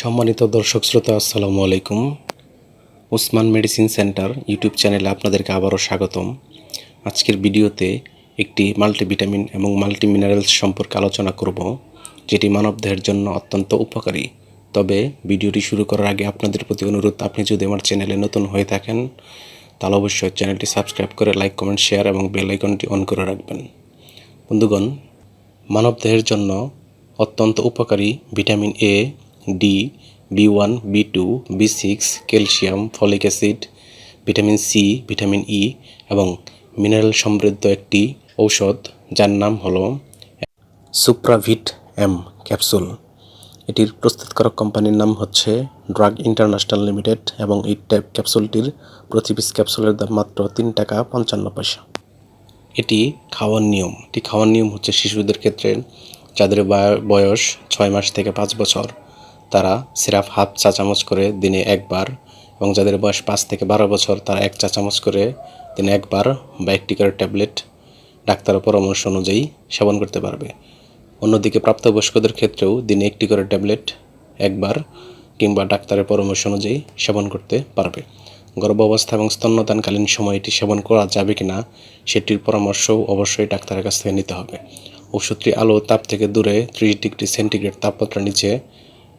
সম্মানিত দর্শক শ্রোতা, আসসালামু আলাইকুম। ওসমান মেডিসিন সেন্টার ইউটিউব চ্যানেলে আপনাদেরকে আবারও স্বাগতম। আজকের ভিডিওতে একটি মাল্টিভিটামিন এবং মাল্টি মিনারেলস সম্পর্কে আলোচনা করব, যেটি মানবদেহের জন্য অত্যন্ত উপকারী। তবে ভিডিওটি শুরু করার আগে আপনাদের প্রতি অনুরোধ, আপনি যদি আমার চ্যানেলে নতুন হয়ে থাকেন, তাহলে অবশ্যই চ্যানেলটি সাবস্ক্রাইব করে লাইক, কমেন্ট, শেয়ার এবং বেল আইকনটি অন করে রাখবেন। বন্ধুগণ, মানবদেহের জন্য অত্যন্ত উপকারী vitamin A D B one B two B six calcium folic acid vitamin C vitamin E এবং মিনারেল সমৃদ্ধ একটি ঔষধ যার নাম হলো সুপ্রাভিট এম ক্যাপসুল এটির প্রস্তুতকারক কোম্পানির নাম হচ্ছে ড্রাগ ইন্টারন্যাশনাল লিমিটেড এবং এই ট্যাব ক্যাপসুলটির প্রতি পিস ক্যাপসুলের দাম মাত্র তিন টাকা পঞ্চান্ন পয়সা। এটি খাওয়ার নিয়ম। এটি খাওয়ার নিয়ম হচ্ছে শিশুদের ক্ষেত্রে যাদের বয়- বয়স ছয় মাস থেকে পাঁচ বছর। তারা সিরাপ হাফ চা চামচ করে দিনে একবার এবং যাদের বয়স পাঁচ থেকে বারো বছর, তারা এক চা চামচ করে দিনে একবার বা একটি করে ট্যাবলেট ডাক্তারের পরামর্শ অনুযায়ী সেবন করতে পারবে। অন্যদিকে প্রাপ্তবয়স্কদের ক্ষেত্রেও দিনে একটি করে ট্যাবলেট একবার কিংবা ডাক্তারের পরামর্শ অনুযায়ী সেবন করতে পারবে। গর্ভাবস্থা এবং স্তন্যদানকালীন সময় এটি সেবন করা যাবে কি না সেটির পরামর্শও অবশ্যই ডাক্তারের কাছ থেকে নিতে হবে। ওষুধটি আলো তাপ থেকে দূরে ত্রিশ ডিগ্রি সেন্টিগ্রেড তাপমাত্রা নিচে